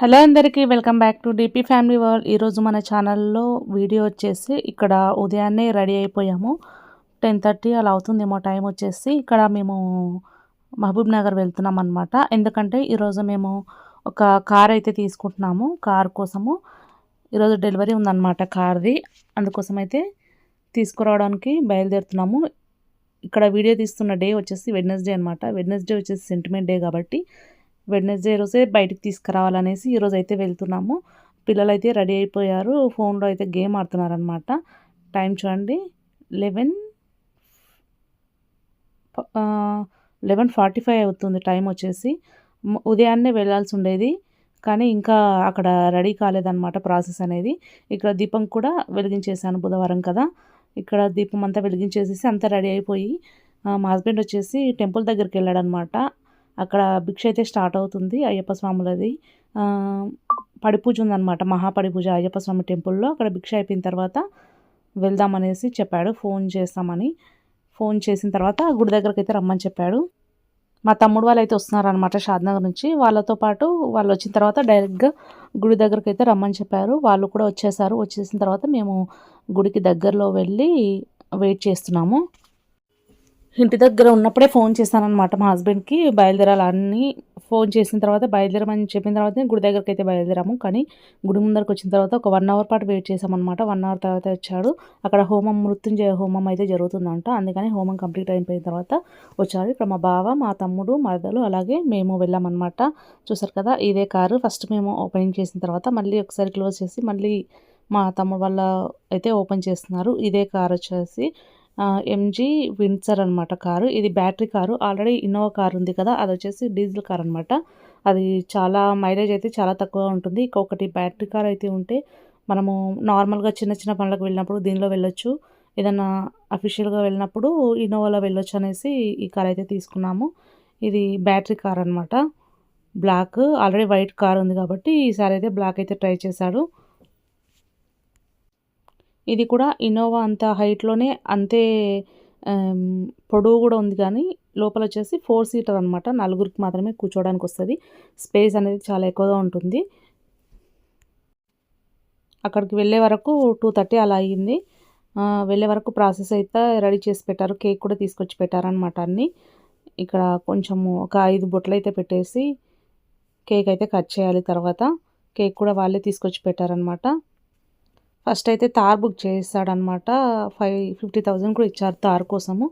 Hello అందరికీ welcome back to DP family world. ఈరోజు మన ఛానల్లో వీడియో వచ్చేసి ఇక్కడ ఉదయాన్నే రెడీ అయిపోయాము. టెన్ థర్టీ అలా అవుతుందేమో టైం వచ్చేసి. ఇక్కడ మేము మహబూబ్ నగర్ వెళ్తున్నాం అనమాట ఎందుకంటే ఈరోజు మేము ఒక కార్ అయితే తీసుకుంటున్నాము. కార్ కోసము. ఈరోజు డెలివరీ ఉందన్నమాట కార్ది. అందుకోసం అయితే తీసుకురావడానికి బయలుదేరుతున్నాము. ఇక్కడ వీడియో తీస్తున్న డే వచ్చేసి వెడ్నెస్డే అనమాట వెడ్నెస్డే వచ్చేసి సెంటిమెంట్ డే కాబట్టి వెడ్నెస్డే రోజే బయటికి తీసుకురావాలనేసి ఈరోజు అయితే వెళ్తున్నాము. పిల్లలు అయితే రెడీ అయిపోయారు. ఫోన్లో అయితే గేమ్ ఆడుతున్నారనమాట టైం చూడండి. లెవెన్ లెవెన్ ఫార్టీ ఫైవ్ అవుతుంది టైం వచ్చేసి. ఉదయాన్నే వెళ్ళాల్సి ఉండేది. కానీ ఇంకా అక్కడ రెడీ కాలేదన్నమాట ప్రాసెస్ అనేది. ఇక్కడ దీపం కూడా వెలిగించేసాను బుధవారం కదా. ఇక్కడ దీపం అంతా వెలిగించేసేసి అంతా రెడీ అయిపోయి మా హస్బెండ్ వచ్చేసి టెంపుల్ దగ్గరికి వెళ్ళాడనమాట అక్కడ భిక్ష అయితే స్టార్ట్ అవుతుంది అయ్యప్ప స్వాములది. పడిపూజ ఉందన్నమాట. మహాపడిపూజ అయ్యప్ప స్వామి టెంపుల్లో. అక్కడ భిక్ష అయిపోయిన తర్వాత వెళ్దామనేసి చెప్పాడు. ఫోన్ చేస్తామని. ఫోన్ చేసిన తర్వాత గుడి దగ్గరికి అయితే రమ్మని చెప్పాడు. మా తమ్ముడు వాళ్ళు అయితే వస్తున్నారనమాట షాద్నగర్ నుంచి. వాళ్ళతో పాటు వాళ్ళు వచ్చిన తర్వాత డైరెక్ట్గా గుడి దగ్గరికి అయితే రమ్మని చెప్పారు. వాళ్ళు కూడా వచ్చేసారు. వచ్చేసిన తర్వాత మేము గుడికి దగ్గరలో వెళ్ళి వెయిట్ చేస్తున్నాము. ఇంటి దగ్గర ఉన్నప్పుడే ఫోన్ చేశానమాట మా హస్బెండ్కి. బయలుదేరాలని ఫోన్ చేసిన తర్వాత బయలుదేరమని చెప్పిన తర్వాత గుడి దగ్గరికి అయితే బయలుదేరాము. కానీ గుడి ముందరకు వచ్చిన తర్వాత ఒక వన్ అవర్ పాటు వెయిట్ చేసామన్నమాట వన్ అవర్ తర్వాత వచ్చాడు. అక్కడ హోమం మృత్యుంజయ హోమం అయితే జరుగుతుందంట. అందుకని హోమం కంప్లీట్ అయిపోయిన తర్వాత వచ్చారు ఇక్కడ మా బావ మా తమ్ముడు మరదలు అలాగే మేము వెళ్ళామన్నమాట. చూసారు కదా ఇదే కారు. ఫస్ట్ మేము ఓపెన్ చేసిన తర్వాత మళ్ళీ ఒకసారి క్లోజ్ చేసి మళ్ళీ మా తమ్ముడు వాళ్ళ అయితే ఓపెన్ చేస్తున్నారు. ఇదే కార్ వచ్చేసి. ఎంజీ విన్సర్ అనమాట కారు. ఇది battery car. Already Innova car ఉంది కదా అది వచ్చేసి డీజిల్ కార్ అనమాట అది చాలా మైలేజ్ అయితే చాలా తక్కువ ఉంటుంది. ఇంకొకటి బ్యాటరీ కార్ అయితే ఉంటే మనము నార్మల్గా చిన్న చిన్న పనులకు వెళ్ళినప్పుడు దీనిలో వెళ్ళొచ్చు. ఏదైనా అఫీషియల్గా వెళ్ళినప్పుడు ఇన్నోవాలో వెళ్ళొచ్చు అనేసి ఈ కార్ అయితే తీసుకున్నాము. ఇది బ్యాటరీ కార్ అనమాట బ్లాక్ ఆల్రెడీ వైట్ కార్ ఉంది కాబట్టి ఈసారి అయితే బ్లాక్ అయితే ట్రై చేశాడు. ఇది కూడా ఇన్నోవా అంత హైట్లోనే అంతే పొడవు కూడా ఉంది కానీ లోపల వచ్చేసి ఫోర్ సీటర్ అనమాట నలుగురికి మాత్రమే కూర్చోవడానికి వస్తుంది. స్పేస్ అనేది చాలా ఎక్కువగా ఉంటుంది. అక్కడికి వెళ్ళే వరకు టూ థర్టీ అలా అయ్యింది. వెళ్ళే వరకు ప్రాసెస్ అయితే రెడీ చేసి పెట్టారు. కేక్ కూడా తీసుకొచ్చి పెట్టారనమాట అన్ని. ఇక్కడ కొంచెము ఒక ఐదు బొట్లు అయితే పెట్టేసి కేక్ అయితే కట్ చేయాలి తర్వాత. కేక్ కూడా వాళ్ళే తీసుకొచ్చి పెట్టారనమాట ఫస్ట్ అయితే తార్ బుక్ చేస్తాడనమాట ఫైవ్ ఫిఫ్టీ థౌజండ్ కూడా ఇచ్చారు తార్ కోసము.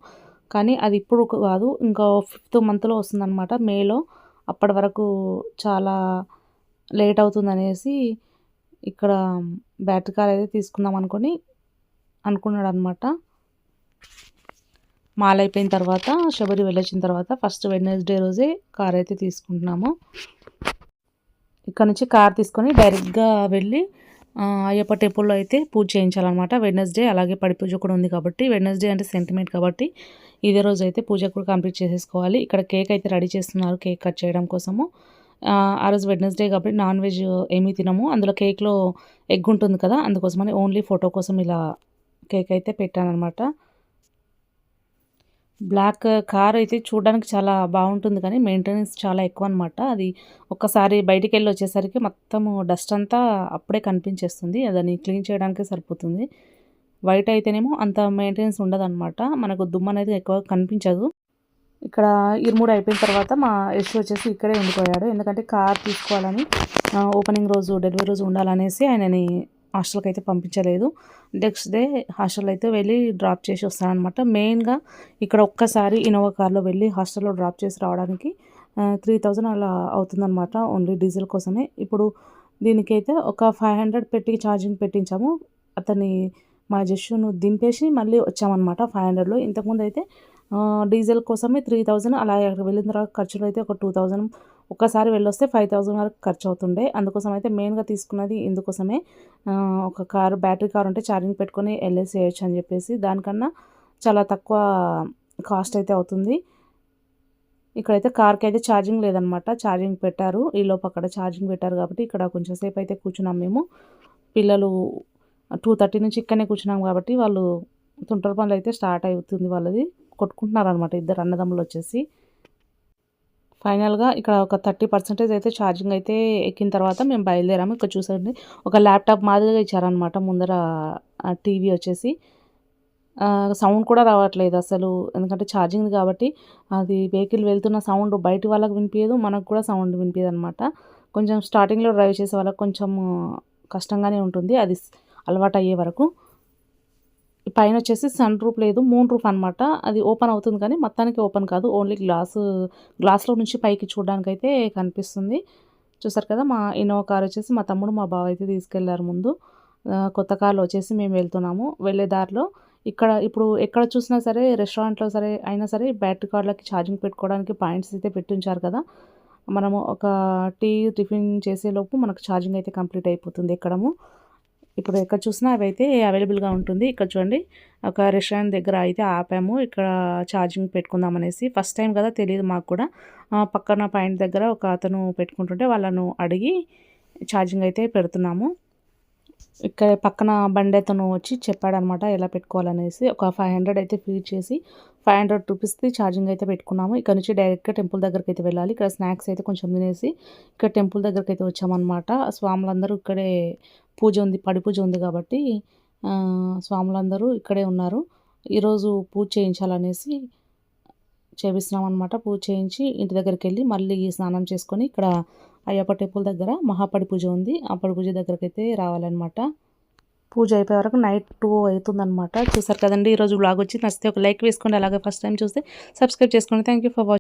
కానీ అది ఇప్పుడు కాదు ఇంకా ఫిఫ్త్ మంత్లో వస్తుందన్నమాట మేలో. అప్పటి వరకు చాలా లేట్ అవుతుందనేసి ఇక్కడ బ్యాటరీ కార్ అయితే తీసుకుందాం అనుకొని అనుకున్నాడు అనమాట మాల్ అయిపోయిన తర్వాత శబరి వెళ్ళొచ్చిన తర్వాత ఫస్ట్ వెడ్నెస్డే రోజే కార్ అయితే తీసుకుంటున్నాము. ఇక్కడ నుంచి కార్ తీసుకొని డైరెక్ట్గా వెళ్ళి అయ్యప్ప టెంపుల్లో అయితే పూజ చేయించాలన్నమాట. వెడ్నెస్డే అలాగే పడి పూజ కూడా ఉంది కాబట్టి వెడ్నెస్డే అంటే సెంటిమెంట్ కాబట్టి ఇదే రోజు అయితే పూజ కూడా కంప్లీట్ చేసేసుకోవాలి. ఇక్కడ కేక్ అయితే రెడీ చేస్తున్నారు కేక్ కట్ చేయడం కోసము. ఆ, రోజు వెడ్నెస్డే కాబట్టి నాన్ వెజ్ ఏమీ తినము. అందులో కేక్లో ఎగ్ ఉంటుంది కదా అందుకోసమని ఓన్లీ ఫోటో కోసం ఇలా కేక్ అయితే పెట్టానమాట బ్లాక్ కార్ అయితే చూడడానికి చాలా బాగుంటుంది కానీ మెయింటెనెన్స్ చాలా ఎక్కువ అనమాట అది ఒక్కసారి బయటికి వెళ్ళి వచ్చేసరికి మొత్తము డస్ట్ అంతా అప్పుడే కనిపించేస్తుంది. దాన్ని క్లీన్ చేయడానికే సరిపోతుంది. వైట్ అయితేనేమో అంత మెయింటెనెన్స్ ఉండదన్నమాట. మనకు దుమ్ము అనేది ఎక్కువ కనిపించదు. ఇక్కడ ఇరుముడు అయిపోయిన తర్వాత మా యశ్ వచ్చేసి ఇక్కడే ఉండిపోయాడు. ఎందుకంటే కార్ తీసుకోవాలని ఓపెనింగ్ రోజు డెలివరీ రోజు ఉండాలనేసి ఆయనని హాస్టల్కి అయితే పంపించలేదు. నెక్స్ట్ డే హాస్టల్ అయితే వెళ్ళి డ్రాప్ చేసి వస్తానమాట మెయిన్గా ఇక్కడ ఒక్కసారి ఇన్నోవా కార్లో వెళ్ళి హాస్టల్లో డ్రాప్ చేసి రావడానికి త్రీ థౌజండ్ అలా అవుతుందన్నమాట ఓన్లీ డీజిల్ కోసమే. ఇప్పుడు దీనికైతే ఒక ఫైవ్ హండ్రెడ్ పెట్టి ఛార్జింగ్ పెట్టించాము. అతన్ని మా జస్సును దింపేసి మళ్ళీ వచ్చామన్నమాట ఫైవ్ హండ్రెడ్లో ఇంతకుముందు అయితే డీజిల్ కోసమే త్రీ థౌజండ్ అలా అక్కడ వెళ్ళిన తర్వాత ఖర్చులు అయితే ఒక టూ థౌజండ్ ఒక్కసారి వెళ్ళొస్తే ఫైవ్ థౌజండ్ వరకు ఖర్చు అవుతుండే అందుకోసం అయితే మెయిన్గా తీసుకున్నది ఇందుకోసమే. ఒక కారు బ్యాటరీ కార్ ఉంటే ఛార్జింగ్ పెట్టుకొని వెళ్ళేసి వేయచ్చు అని చెప్పేసి దానికన్నా చాలా తక్కువ కాస్ట్ అయితే అవుతుంది. ఇక్కడైతే కార్కి అయితే ఛార్జింగ్ లేదనమాట. ఛార్జింగ్ పెట్టారు. ఈ లోపు అక్కడ ఛార్జింగ్ పెట్టారు కాబట్టి ఇక్కడ కొంచెం సేపు అయితే కూర్చున్నాం మేము. పిల్లలు టూ థర్టీ నుంచి ఇక్కడనే కూర్చున్నాం కాబట్టి వాళ్ళు తుంటర పనులు అయితే స్టార్ట్ అవుతుంది వాళ్ళది. కొట్టుకుంటున్నారు అనమాట ఇద్దరు అన్నదమ్ములు వచ్చేసి. ఫైనల్గా ఇక్కడ ఒక థర్టీ పర్సెంటేజ్ అయితే ఛార్జింగ్ అయితే ఎక్కిన తర్వాత మేము బయలుదేరాము. ఇక్కడ చూసండి ఒక ల్యాప్టాప్ మాదిరిగా ఇచ్చారనమాట ముందర టీవీ వచ్చేసి. సౌండ్ కూడా రావట్లేదు అసలు ఎందుకంటే ఛార్జింగ్ కాబట్టి. అది వెహికల్ వెళ్తున్న సౌండ్ బయట వాళ్ళకి వినిపించదు మనకు కూడా సౌండ్ వినిపించదు అనమాట కొంచెం స్టార్టింగ్లో డ్రైవ్ చేసే వాళ్ళకి కొంచెం కష్టంగానే ఉంటుంది అది అలవాటు అయ్యే వరకు. పైన వచ్చేసి సన్ రూఫ్ లేదు మూన్ రూఫ్ అనమాట అది ఓపెన్ అవుతుంది కానీ మొత్తానికి ఓపెన్ కాదు. ఓన్లీ గ్లాస్ గ్లాస్లో నుంచి పైకి చూడడానికి అయితే కనిపిస్తుంది. చూసారు కదా మా ఇన్నోవా కార్ వచ్చేసి మా తమ్ముడు మా బావ అయితే తీసుకెళ్ళారు ముందు. కొత్త కార్లో వచ్చేసి మేము వెళ్తున్నాము. వెళ్ళే దారిలో ఇక్కడ ఇప్పుడు ఎక్కడ చూసినా సరే రెస్టారెంట్లో సరే అయినా సరే బ్యాటరీ కార్డులకి ఛార్జింగ్ పెట్టుకోవడానికి పాయింట్స్ అయితే పెట్టి ఉంచారు కదా. మనము ఒక టీ టిఫిన్ చేసేలోపు మనకు ఛార్జింగ్ అయితే కంప్లీట్ అయిపోతుంది ఎక్కడము. ఇప్పుడు ఎక్కడ చూసినా అవి అయితే అవైలబుల్గా ఉంటుంది. ఇక్కడ చూడండి ఒక రెస్టారెంట్ దగ్గర అయితే ఆపాము. ఇక్కడ ఛార్జింగ్ పెట్టుకుందాం అనేసి. ఫస్ట్ టైం కదా తెలియదు మాకు కూడా. పక్కన పాయింట్ దగ్గర ఒక అతను పెట్టుకుంటుంటే వాళ్ళను అడిగి ఛార్జింగ్ అయితే పెడుతున్నాము. ఇక్కడ పక్కన బండి అతను వచ్చి చెప్పాడనమాట ఎలా పెట్టుకోవాలనేసి. ఒక ఫైవ్ హండ్రెడ్ అయితే ఫీల్ చేసి ఫైవ్ హండ్రెడ్ రూపీస్ది ఛార్జింగ్ అయితే పెట్టుకున్నాము. ఇక్కడ నుంచి డైరెక్ట్గా టెంపుల్ దగ్గరికి అయితే వెళ్ళాలి. ఇక్కడ స్నాక్స్ అయితే కొంచెం తినేసి ఇక్కడ టెంపుల్ దగ్గరికి అయితే వచ్చామన్నమాట. స్వాములందరూ ఇక్కడే పూజ ఉంది పడి పూజ ఉంది కాబట్టి స్వాములందరూ ఇక్కడే ఉన్నారు. ఈరోజు పూజ చేయించాలనేసి చేపిస్తున్నాం అనమాట పూజ చేయించి ఇంటి దగ్గరికి వెళ్ళి మళ్ళీ స్నానం చేసుకొని ఇక్కడ అయ్యప్ప టెంపుల్ దగ్గర మహాపడి పూజ ఉంది. ఆ పడి పూజ దగ్గరికి అయితే రావాలన్నమాట. పూజ అయిపోయే వరకు నైట్ టూ అవుతుందన్నమాట. చూసారు కదండి ఈరోజు బ్లాగ్ వచ్చి నచ్చితే ఒక లైక్ వేసుకోండి. అలాగే ఫస్ట్ టైం చూస్తే సబ్స్క్రైబ్ చేసుకోండి. Thank you for watching